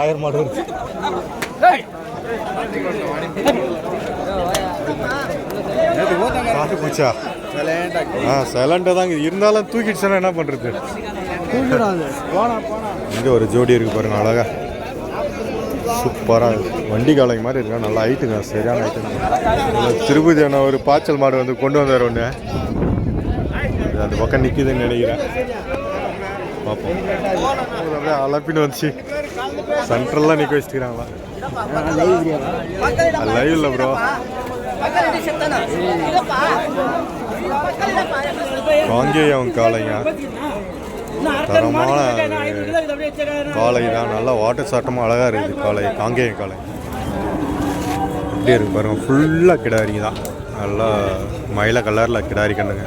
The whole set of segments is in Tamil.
ஆயிரம் மாடு இருக்கு. காட்டு பூச்சா ஆ சைலண்டாக தாங்க இருந்தாலும் தூக்கிடுச்சுன்னா என்ன பண்ணுறது இங்கே ஒரு ஜோடி இருக்கு பாருங்க அழகா. சூப்பராக வண்டி காலை மாதிரி இருக்கா? நல்லா ஹைட்டுங்க சரியான ஹைட்டுங்க திருப்பதி அண்ணா ஒரு பாய்ச்சல் மாடு வந்து கொண்டு வந்தார் ஒன்று அது அந்த பக்கம் நிற்குதுன்னு நினைக்கிறேன். பார்ப்போம் அப்படியே அலப்பின்னு வந்துச்சு. சென்ட்ரல்லாம் நிற்க வச்சுக்கிறாங்களா லைவ் இல்லை ப்ரோ காங்கேயம் காளைங்க. தரமான காளை தான். நல்லா வாட்டர் சாட்டமாக அழகாக இருக்குது காளை காங்கேயம் காளை. எப்படி இருக்கு பாருங்க. ஃபுல்லாக கிடாரி தான். நல்லா மயில கலரில் கிடாரி கண்ணுங்க.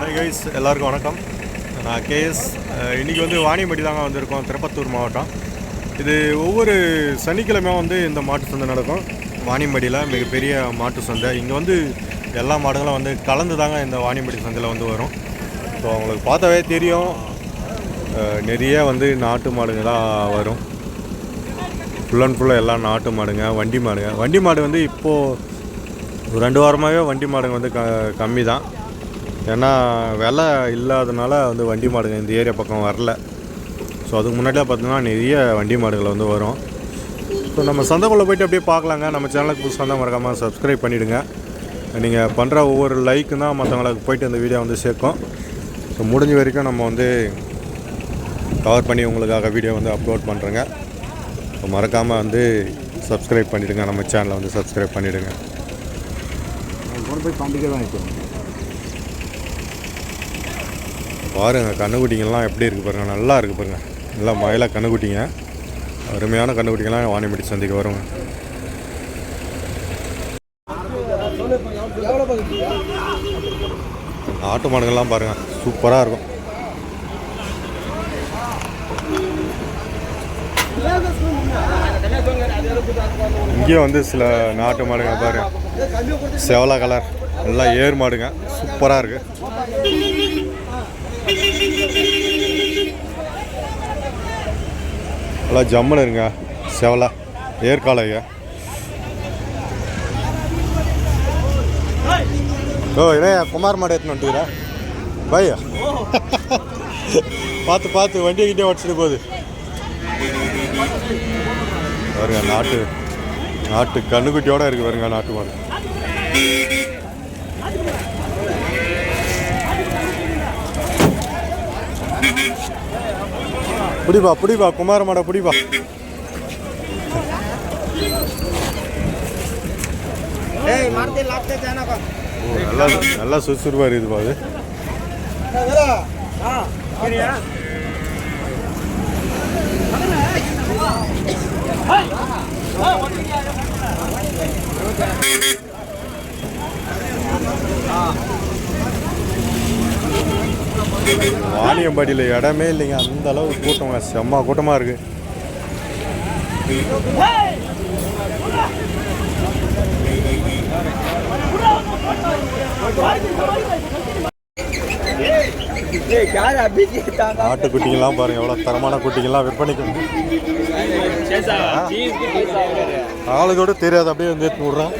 ஹாய் கைஸ் எல்லாருக்கும் வணக்கம். நான் கேஎஸ். இன்றைக்கி வந்து வாணியம்பட்டி தாங்க வந்திருக்கோம் திருப்பத்தூர் மாவட்டம். இது ஒவ்வொரு சனிக்கிழமையும் வந்து இந்த மாட்டு சந்தை நடக்கும். வாணியம்படியில் மிகப்பெரிய மாட்டு சந்தை. இங்கே வந்து எல்லா மாடுகளும் வந்து கலந்து தாங்க இந்த வாணியம்படி சந்தையில் வந்து வரும். ஸோ அவங்களுக்கு பார்த்தாவே தெரியும். நிறைய வந்து நாட்டு மாடுங்க தான் வரும் ஃபுல் அண்ட் ஃபுல்லாக எல்லாம் நாட்டு மாடுங்க வண்டி மாடுங்க. வண்டி மாடு வந்து இப்போது ரெண்டு வாரமாகவே வண்டி மாடுங்க வந்து க கம்மி தான் ஏன்னா விலை இல்லாதனால வந்து வண்டி மாடுங்க இந்த ஏரியா பக்கம் வரல. ஸோ அதுக்கு முன்னாடியே பார்த்தீங்கன்னா நிறைய வண்டி மாடுகள் வந்து வரும். ஸோ நம்ம சந்தைக்குள்ளே போய்ட்டு அப்படியே பார்க்கலாங்க. நம்ம சேனலுக்கு புதுசாக தான் மறக்காமல் சப்ஸ்கிரைப் பண்ணிவிடுங்க நீங்கள் பண்ணுற ஒவ்வொரு லைக்கு தான் மற்றவங்களுக்கு போயிட்டு அந்த வீடியோ வந்து சேர்க்கும். ஸோ முடிஞ்ச வரைக்கும் நம்ம வந்து கவர் பண்ணி உங்களுக்காக வீடியோ வந்து அப்லோட் பண்ணுறேங்க ஸோ மறக்காமல் வந்து சப்ஸ்கிரைப் பண்ணிவிடுங்க நம்ம சேனலை வந்து சப்ஸ்கிரைப் பண்ணிவிடுங்க போய் பண்டிகை தான் பாருங்கள் பாருங்க கண்ணுக்குட்டிங்கெல்லாம் எப்படி இருக்குது பாருங்கள் நல்லா இருக்குது பாருங்கள் நல்லா மயிலாக கண்ணுக்குட்டிங்க. அருமையான கண்ணுக்குட்டிங்கெல்லாம் வாணிமடி சந்தைக்கு வருங்க. நாட்டு மாடுகள்லாம் பாருங்கள் சூப்பராக இருக்கும். இங்கேயும் வந்து சில நாட்டு மாடுங்க பாருங்க. செவலா கலர் நல்லா ஏர் மாடுங்க சூப்பராக இருக்குது நல்லா ஜம்முன்னு இருங்க. செவலா. ஏற்காலைங்க ஓ என்ன குமார் மாடு எடுத்துன்னு வந்துட்டுக்கிறா பையா. பார்த்து பார்த்து வண்டியை கிட்டே வச்சுட்டு போகுது. பாருங்க நாட்டு நாட்டு கண்ணுக்குட்டியோட இருக்கு பாருங்க நாட்டு மாடு. பிடிப்பா பிடிப்பா குமாரமாடா பிடிப்பா நல்லா நல்லா சுறுசுறுப்பாக இருக்குதுப்பா அது ஆ வாணியம்பாடியில் இடமே இல்லைங்க. அந்த அளவு கூட்டம் செம்ம கூட்டமாக இருக்கு. ஆட்டுக்குட்டிங்கெல்லாம் பாருங்க. எவ்வளோ தரமான குட்டிங்கெல்லாம் விற்பனைக்கு. ஆளுக்கோட தெரியாது. அப்படியே வந்து ஏற்று விட்றான்.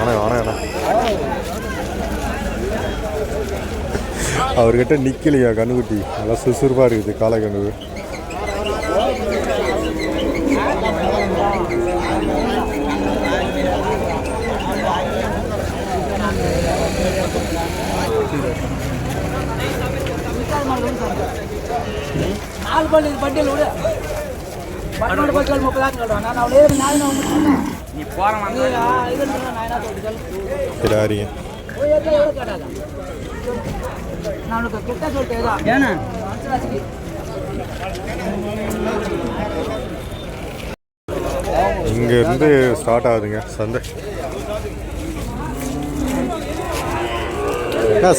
ஆனால் ஆனால் அவர்கிட்ட நிற்கலையா கண்ணுக்குட்டி? நல்லா சுறுசுறுப்பாக இருக்குது காலை கண்ணுக்கு. நாலு பண்டிகை பண்டியில் விட. பன்னெண்டு பட்டியல் முப்பதாயிரம் நான் அவளே நாலு நீ போற இங்கேருந்து ஸ்டார்ட் ஆகுதுங்க சந்தை.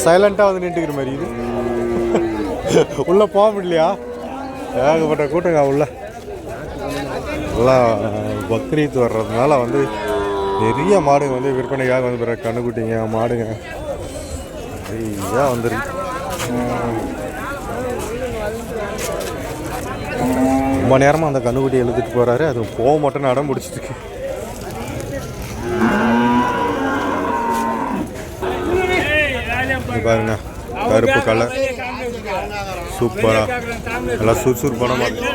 சைலண்ட்டாக வந்து நின்றுக்கிற மாதிரி இது. உள்ளே போக முடியலையா? ஏகப்பட்ட கூட்டங்க உள்ள. எல்லாம் பக்ரீத் வர்றதுனால வந்து நிறைய மாடுங்க வந்து விற்பனைக்காக வந்து பிற கண்ணுக்குட்டிங்க மாடுங்க. நிறையா வந்துருக்கு. ரொம்ப நேரமாக அந்த கண்ணுக்குட்டி எழுதிட்டு போகிறாரு அது போக மட்டும் நடம் பிடிச்சிருக்கு பாருங்க கருப்பு கலர். சூப்பராக நல்லா சுறுசுறுப்பான மாதிரி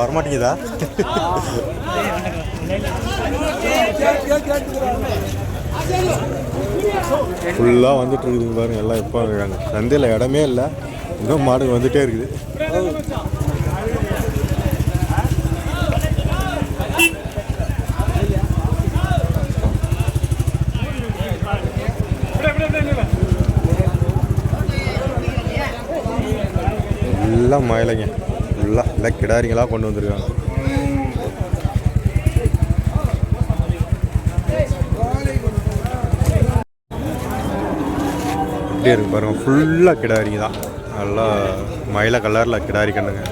வரமாட்டேங்குதா? ஃபுல்லாக வந்துட்டு இருக்குதுங்க பாருங்க எல்லாம் எப்போ சந்தையில் இடமே இல்லை. இன்னும் மாடு வந்துட்டே இருக்குது. எல்லாம் மயிலைங்க. ஃபுல்லாக எல்லாம் கிடாரிங்களாக கொண்டு வந்திருக்காங்க. இப்படியே இருக்கு பாருங்க ஃபுல்லாக கிடாரிங்க தான். நல்லா மயில கலரில் கிடாரி கண்ணுங்க.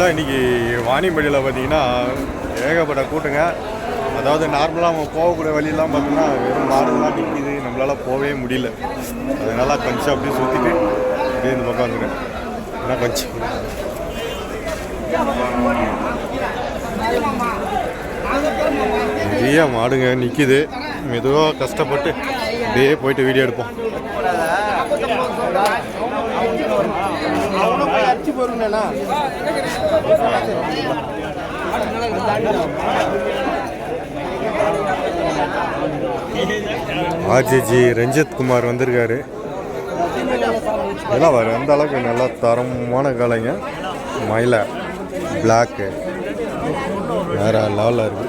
ஆக்சுவலாக இன்றைக்கி வாணியம்படியில் பார்த்தீங்கன்னா ஏகப்பட்ட கூட்டுங்க. அதாவது நார்மலாக நம்ம போகக்கூடிய வழியெல்லாம் பார்த்தோம்னா வெறும் மாடுலாம் நிற்கிது நம்மளால் போகவே முடியல. அதனால் கொஞ்சம் அப்படியே சுற்றிட்டு அப்படியே இந்த பக்கம் வந்துடுறேன் ஏன்னா கொஞ்சம் நிறைய மாடுங்க நிற்கிது மெதுவாக கஷ்டப்பட்டு அப்படியே போயிட்டு வீடியோ எடுப்போம். அவனும் போய் அடிச்சு போருங்கண்ணா ஆர்ஜிஜி ரஞ்சித் குமார் வந்திருக்காரு. இதெல்லாம் வர அந்த அளவுக்கு நல்லா தரமான காலைங்க. மயிலை பிளாக்கு வேற லெவலில் இருக்கு.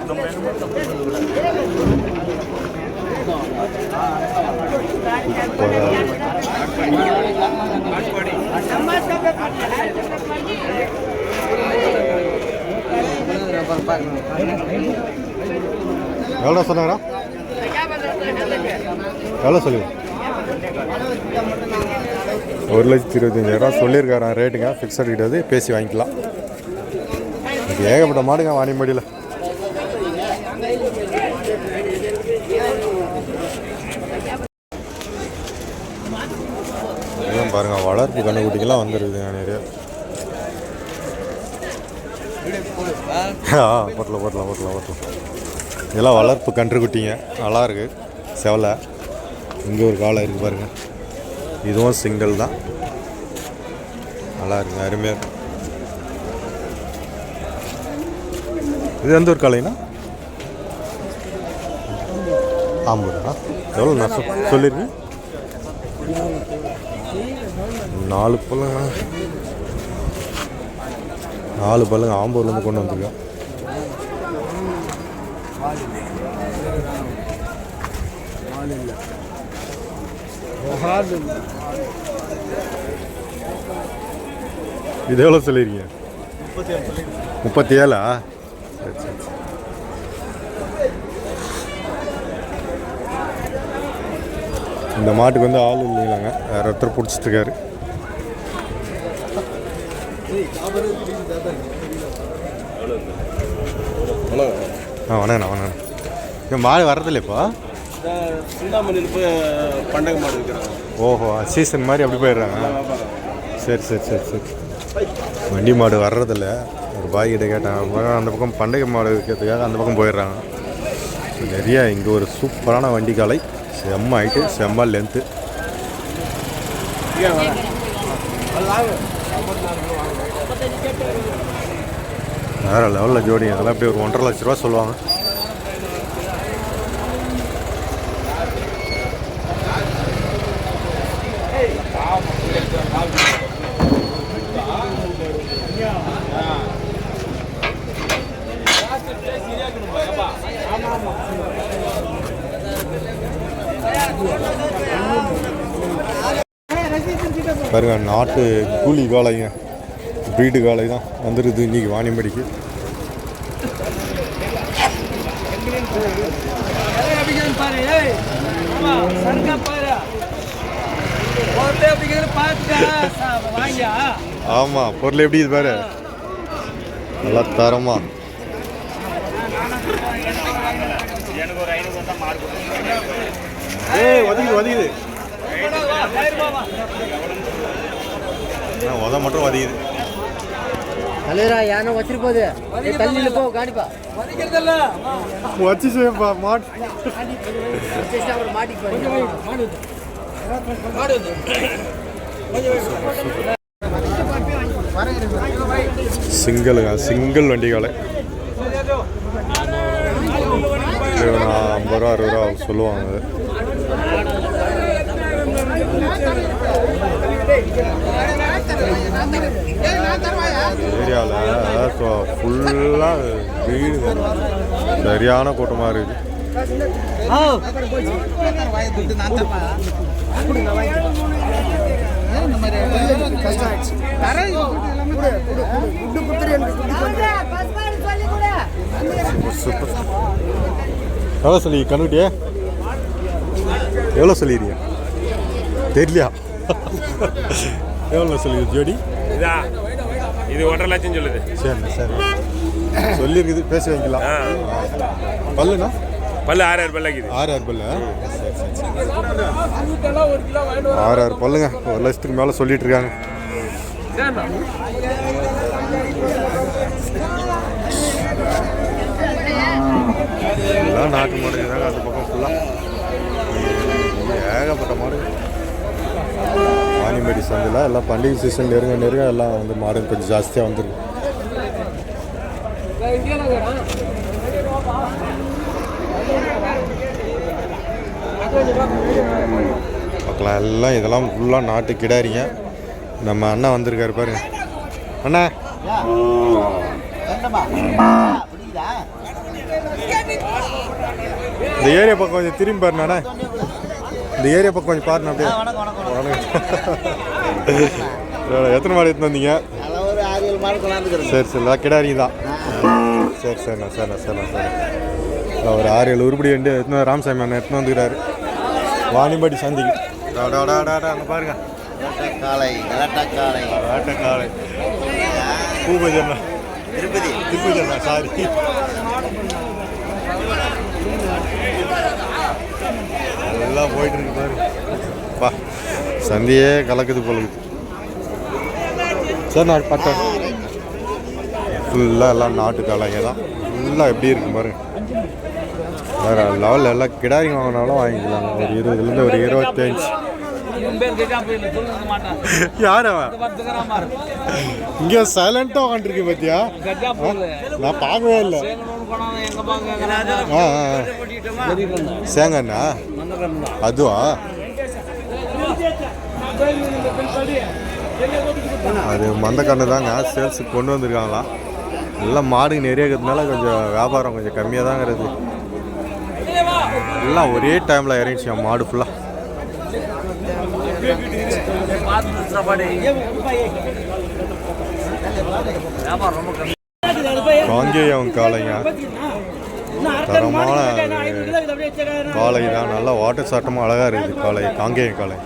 சூப்பரா எவ்வளோ சொன்னாரா? எவ்வளோ சொல்லுங்க ஒரு லட்சத்தி இருபத்தஞ்சாயிரம் சொல்லியிருக்காரன் ரேட்டுங்க ஃபிக்ஸட் கிடையாது பேசி வாங்கிக்கலாம். ஏகப்பட்ட மாடுங்க மாடியில். பாருங்கள் பாருங்க. வளர்ப்பு கண்ணுக்குட்டிக்கெல்லாம் வந்துருக்குதுங்க நிறைய. ஆ போட்டலாம் போட்டலாம் போட்டலாம் போட்டலாம். இதெல்லாம் வளர்ப்பு கன்றுக்குட்டிங்க. நல்லா இருக்கு செவலை. இங்கே ஒரு காலை இருக்குது பாருங்க. இதுவும் சிங்கிள் தான். நல்லா இருக்குங்க அருமையாக இருக்கு. இது எந்த ஒரு காலைனா? ஆம்பூரா எவ்வளோ நான் சொல்லியிருக்கேன்? நாலு பழங்க. நாலு பழங்க ஆம்பூர்லேருந்து கொண்டு வந்திருக்கோம். இது எவ்வளோ சொல்லியிருக்கீங்க? முப்பத்தி ஏழா சரி சரி. இந்த மாட்டுக்கு வந்து ஆள் இல்லைங்களாங்க. வேற ஒருத்தர் பிடிச்சிட்டு இருக்காரு. ஆ வணக்கண்ணா வணக்கண்ணா. இந்த மாடு வர்றதில்ல இப்போ? போய் மாடு ஓஹோ சீசன் மாதிரி அப்படி போயிடுறாங்க. சரி சரி சரி சரி. வண்டி மாடு வர்றதில்ல. ஒரு பாய் கிட்ட கேட்டேன் அந்த பக்கம் பண்டகை மாடு இருக்கிறதுக்காக அந்த பக்கம் போயிடுறாங்க. நிறைய இங்கே ஒரு சூப்பரான வண்டி காலை. செம்ம ஹைட்டு செம்ம லென்த்து வேறு லெவலில் ஜோடி. அதெல்லாம் எப்படி ஒரு ஒன்றரை லட்ச ரூபா சொல்லுவாங்க. பாருங்க நாட்டு கூலி காளைங்க. பிரீடு காளை தான் வந்துடுது இன்னைக்கு வாணியம்படிக்கு ஆமாம் பொருள் எப்படி இது பாரு? நல்லா தரமா. ஏய் ஒதுங்குது ஆ, உத மட்டும் வதிக்குது தலைவரா யானை வச்சிட்டு போகுது தள்ளியில் போ காணிப்பா வதிக்கிறதில்ல வச்சு செய்யப்பா மாட். வச்சுட்டு அப்புறம் மாட்டிக்கு போறீங்க சிங்கிளுங்க சிங்கிள் வண்டி நான் ஐம்பது ரூபா அறுபது ரூபா சொல்லுவாங்க அது. ஏரியாவில் ஃபுல்லாக வீடு சரியான கூட்டமாக இருக்குது. எவ்வளோ சொல்லி கண்ணுட்டியே எவ்வளோ சொல்லிடுறியா தெரியலையா? எவ்வளோ சொல்லி ஜோடி? இதா. இது ஒன்றரை லட்சம் சொல்லுது. சரி சரி சொல்லியிருக்குது பேசி வைக்கலாம். பல்லுண்ணா? பல்லு ஆறாயிரம் பல்லாக்குது ஆறு ஆறு பல்லு ஆறு ஆறு பல்லுங்க. ஒரு லட்சத்துக்கு மேலே சொல்லிட்டு இருக்காங்க நாட்டு மாடு தாங்க அந்த பக்கம் ஃபுல்லாக ஏகப்பட்ட மாடு வாணிமேடி சந்தையில் எல்லாம் பண்டிகை சீசன் நெருங்க நெருங்க எல்லாம் வந்து மாடு கொஞ்சம் ஜாஸ்தியாக வந்துடும் பார்க்கலாம் எல்லாம் இதெல்லாம் ஃபுல்லாக நாட்டு கிடாரிங்க. நம்ம அண்ணா வந்திருக்காரு பாருங்க. அண்ணா. இந்த ஏரியா பக்கம் கொஞ்சம் திரும்பி பாருண்ணா இந்த ஏரியா பக்கம் கொஞ்சம் பாருண்ணா அப்படியே. வணக்கம். எத்தனை மாடு எடுத்துன்னு வந்தீங்க? ஒரு ஆறு ஏழு மாடு கொண்டாந்துக்கிறேன். சரி சரி. கிடாரிங்க தான். சரி சரிண்ணா சரிண்ணா சரிண்ணா சரி ஒரு ஆறு ஏழு உருப்படி வந்து எத்தனை ராமசாமி அண்ணன் எடுத்துன்னு வந்துக்கிறாரு வாணிம்படி சந்திக்கு அங்கே பாருங்க. காலை காலை பூபதி அண்ணா. திருப்பதி. திருப்பதி அண்ணா சாரி எல்லாம் போயிட்டு இருக்கு பாரு. பா சந்தியே கலக்குது போல இருக்குது சரி நான் பட்டேன் ஃபுல்லாக எல்லாம் நாட்டு காலைங்க தான். ஃபுல்லாக எப்படி இருக்கு பாருங்க வேறு லெவலில் எல்லாம் கிடாரிங்க வாங்கினாலும் வாங்கிக்கலாம் ஒரு இருபதுலேருந்து ஒரு இருபத்தஞ்சு. பேர் இங்கே சைலண்ட்டாக உட்காந்துருக்கு போகுது நான் பார்க்கவே இல்லை. சேங்கண்ணா அதுவா? அது மந்தக்கண்ணு தாங்க சேல்ஸுக்கு கொண்டு வந்திருக்காங்களாம் எல்லாம் மாடுங்க நிறைய இருக்கிறதுனால கொஞ்சம் வியாபாரம் கொஞ்சம் கம்மியாக இருக்குது. எல்லாம் ஒரே டைமில் இறங்கிச்சு மாடு ஃபுல்லாக காங்கேயம் காளைங்க. தரமான காளை தான் நல்லா வாட்டர் சாட்டமாக அழகாக இருக்குது காளை காங்கேயம் காளை.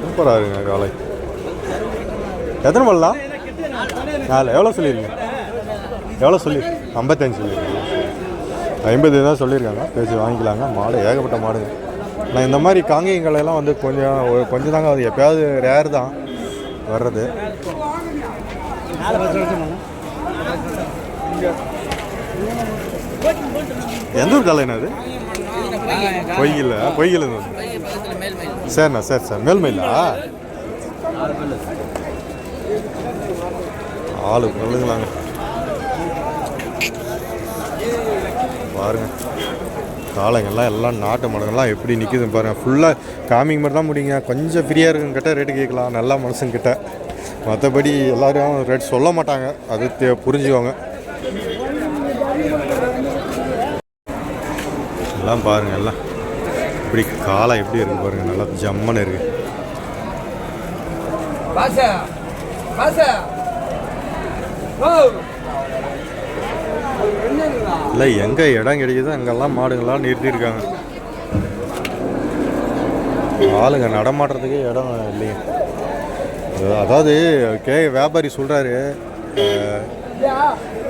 சூப்பராக இருக்குங்க காளை. எத்தனை பல்லாம் நாலு. எவ்வளோ சொல்லியிருக்கீங்க எவ்வளோ சொல்லி? ஐம்பத்தஞ்சு சொல்லியிருக்கீங்க. ஐம்பது தான் சொல்லியிருக்காங்க. பேசி வாங்கிக்கலாங்க. மாடு ஏகப்பட்ட மாடு நான் இந்த மாதிரி காங்கேயம் கலையெல்லாம் வந்து கொஞ்சம் கொஞ்சம் தாங்க அது எப்பயாவது ரேர் தான் வர்றது. எந்த ஊர் கலைண்ணா அது பொய்யில் பொய்யில் சரிண்ணா சரி சார். மேல்மையிலா ஆளு சொல்லுங்களாங்க பாருங்க. காளைங்கெல்லாம் எல்லாம் நாட்டு மாடுங்கள்லாம் எப்படி நிற்குது பாருங்கள் ஃபுல்லாக காமிங் மட்டும் தான் முடியுங்க. கொஞ்சம் ஃப்ரீயாக இருக்குங்க கிட்ட ரேட்டு கேட்கலாம். நல்லா மனுஷங்க மற்றபடி எல்லோரும் ரேட் சொல்ல மாட்டாங்க. அது தே- புரிஞ்சுக்கோங்க. எல்லாம் பாருங்கள் எல்லாம். இப்படி காலை எப்படி இருக்கு பாருங்கள் நல்லா ஜம்மன் இருக்கு. பாசா பாசா. ஓ இல்லை எங்கே இடம் கிடைக்குதோ அங்கெல்லாம் மாடுங்கள்லாம் நிறுத்தியிருக்காங்க. ஆளுங்க நடமாடுறதுக்கே இடம் இல்லைங்க அதாவது கே. வியாபாரி சொல்கிறாரு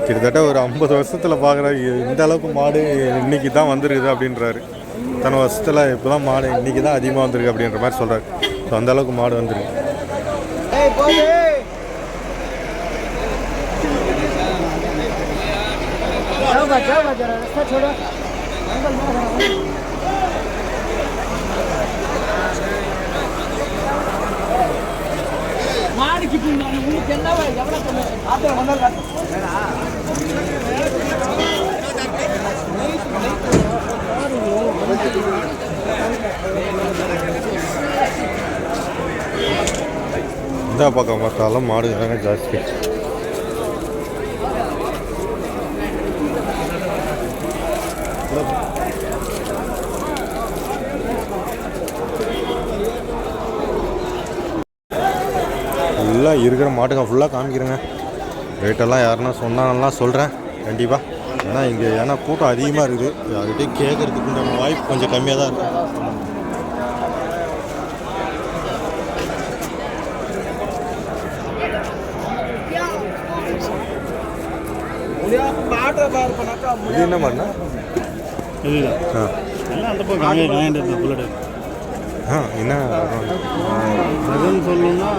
கிட்டத்தட்ட ஒரு ஐம்பது வருஷத்தில் பார்க்குற இந்த அளவுக்கு மாடு இன்னைக்கு தான் வந்திருக்குது அப்படின்றாரு. இத்தனை வருஷத்தில் இப்போ தான் மாடு இன்னைக்கு தான் அதிகமாக வந்திருக்கு அப்படின்ற மாதிரி சொல்கிறாரு ஸோ அந்தளவுக்கு மாடு வந்துருக்கு. चौका चौका जरा रास्ता छोड़ो अंकल मैं மாடிக்கு பின்னாடி உங்களுக்கு என்ன எவ்வளோ ஆத்திரம் வந்தால் இந்த பக்கம் பார்த்தாலும் மாடு தாங்க ஜாஸ்தி ஃபுல்லாக இருக்கிற மாட்டுங்க ஃபுல்லாக காமிக்கிறேங்க. ரேட்டெல்லாம் யாருன்னா சொன்னாங்கலாம் சொல்கிறேன் கண்டிப்பாக ஏன்னா இங்கே ஏன்னா கூட்டம் அதிகமாக இருக்குது. யார்கிட்டயே கேட்குறதுக்கு உண்டான வாய்ப்பு கொஞ்சம் கம்மியாக தான் இருக்குது இது என்ன ஆ. என்ன? சொல்லணும்னா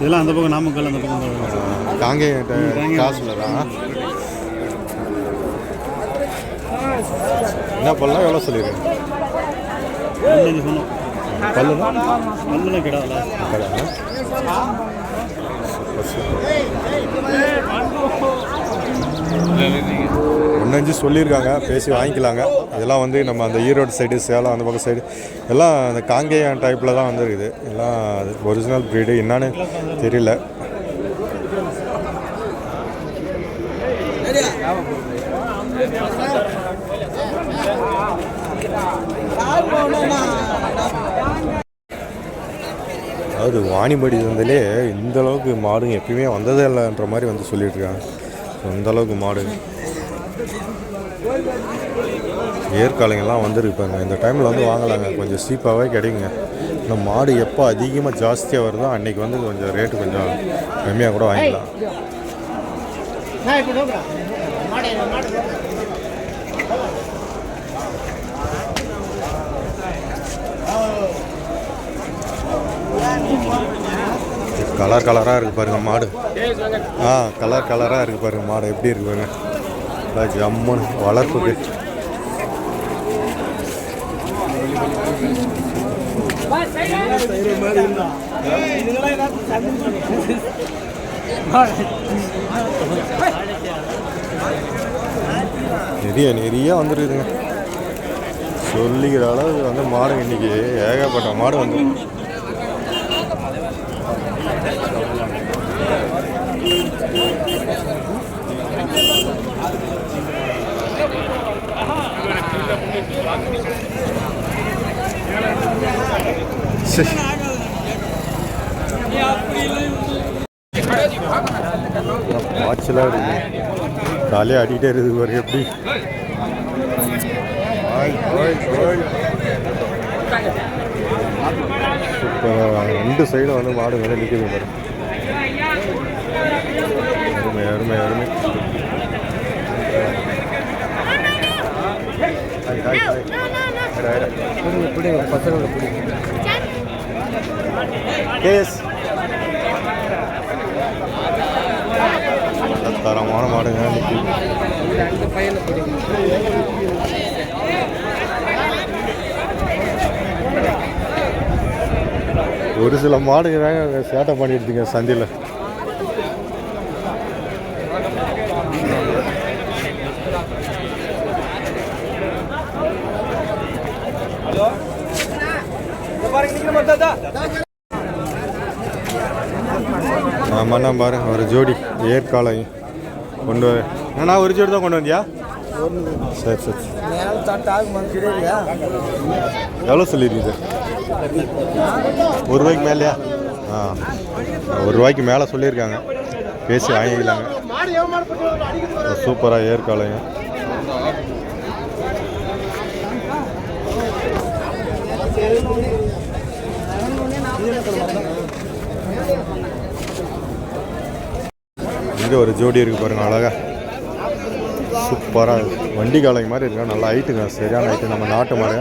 இதெல்லாம் அந்த பக்கம் நாமக்கல் அந்த பக்கம். காங்கேயம் காசுலரா என்ன பண்ணலாம் எவ்வளோ சொல்லிடுறேன் சொன்னோம். பல்லுனா பல்லுலாம் கிடாதுல ஒன்னஞ்சு சொல்லியிருக்காங்க பேசி வாங்கிக்கலாங்க. இதெல்லாம் வந்து நம்ம அந்த ஈரோடு சைடு சேலம் அந்த பக்கம் சைடு எல்லாம் அந்த காங்கேயம் டைப்பில் தான் வந்துருக்குது. எல்லாம் அது ஒரிஜினல் ப்ரீடு என்னன்னு தெரியல. அதாவது வாணிபடி சந்தையிலே இந்த அளவுக்கு மாடுங்க எப்பயுமே வந்ததே இல்லைன்ற மாதிரி வந்து சொல்லிட்டு இருக்காங்க. அந்த அளவுக்கு மாடு. ஏற்காலைங்கெல்லாம் வந்துருப்பாங்க இந்த டைமில் வந்து வாங்கலாங்க. கொஞ்சம் சீப்பாகவே கிடைக்குங்க. இந்த மாடு எப்போ அதிகமாக ஜாஸ்தியாக வருதோ அன்றைக்கி வந்து கொஞ்சம் ரேட்டு கொஞ்சம் கம்மியாக கூட வாங்கிக்கலாம். கலர் கலராக இருக்குது பாருங்க மாடு. ஆ கலர் கலராக இருக்குது பாருங்க மாடு. எப்படி இருக்கு பாருங்க. ஜம்முன்னு வளர்ப்புக்கு. நிறைய நிறைய வந்துருக்குதுங்க. சொல்லிக்கிற அளவுக்கு வந்து மாடு இன்னைக்கு ஏகப்பட்ட மாடு வந்து சரி. வாட்சலாக இருக்கு. காலையாக அடிக்கிட்டே இருக்குது பாரு எப்படி. ரெண்டு சைடும் வந்து மாடு மேலே நிற்குது பாரு. அருமை அருமை அருமை. பிடிங்க பசங்களை பிடிங்க கேஸ் தரமான மாடுங்க. ஒரு சில மாடுங்க தாங்க சேட்டை பண்ணிடுதுங்க சந்தையில். ஆமாண்ணா பாரு ஒரு ஜோடி ஏற்காலை கொண்டு வர ஏன்னா ஒரு ஜோடி தான் கொண்டு வந்தியா? சரி சரி. எவ்வளோ சொல்லியிருக்கீங்க ஒரு ரூபாய்க்கு மேலேயா? ஆ. ஒரு ரூபாய்க்கு மேலே சொல்லியிருக்காங்க. பேசி வாங்கிக்கலாங்க. சூப்பராக ஏற்காலைங்க இங்கே ஒரு ஜோடி இருக்கு பாருங்க அழகா. சூப்பராக வண்டி காலைங்க மாதிரி இருக்கா? நல்லா ஹைட்டுங்க சரியான ஹைட்டு நம்ம நாட்டு மாடு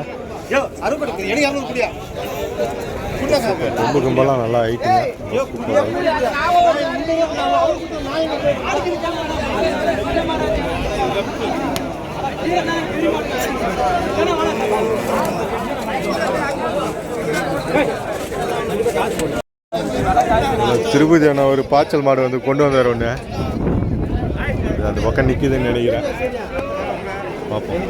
கொம்பு கும்பெல்லாம் நல்லா ஹைட்டுங்க திருப்பதி அண்ணா ஒரு பாய்ச்சல் மாடு வந்து கொண்டு வந்தார் ஒன்று அந்த பக்கம் நிற்குதுன்னு நினைக்கிறேன். பார்ப்போம்.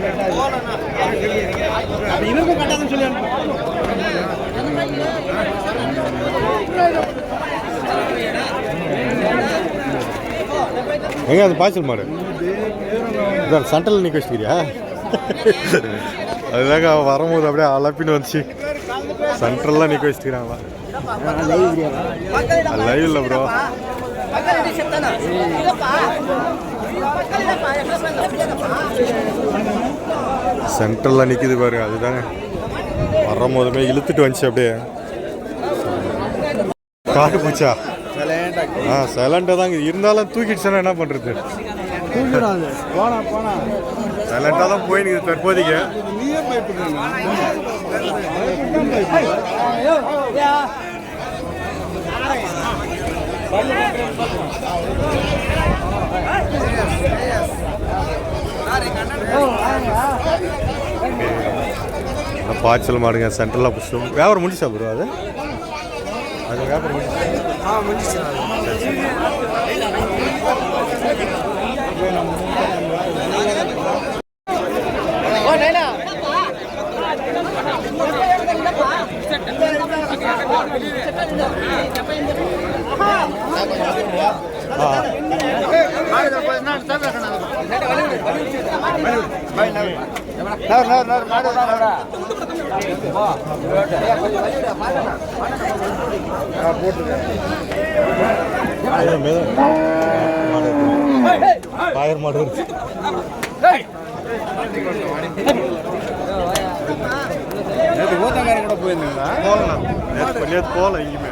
எங்க அது பாய்ச்சல் மாடு? இதான் சென்ட்ரல் நிற்க வச்சுக்கிறியா அதுதாங்க வரும்போது அப்படியே அலப்பின்னு வந்துச்சு. சென்ட்ரல்லாம் நிற்க வச்சுக்கிறாங்களா லைவ் இல்லை ப்ரோ சென்ட்ரலில் நிற்கிது பாருங்க அதுதானே வரும் போதுமே இழுத்துட்டு வந்துச்சு அப்படியே காட்டு பூச்சா ஆ சைலண்டாக தாங்க இருந்தாலும் தூக்கிடுச்சுன்னா என்ன பண்ணுறது சைலண்டாக தான் போயினுக்குது தற்போதைக்கு பாய்ச்சல் மாடுங்க சென்ட்ரலாக பிடிச்சிடும் வியாபாரம் முடிச்சா ப்ரோ அது? அது வியாபாரம் முடிச்சு பாயர் மாடு இருக்கு. போகலாம். நேற்று நேற்று போகல எங்கேயுமே.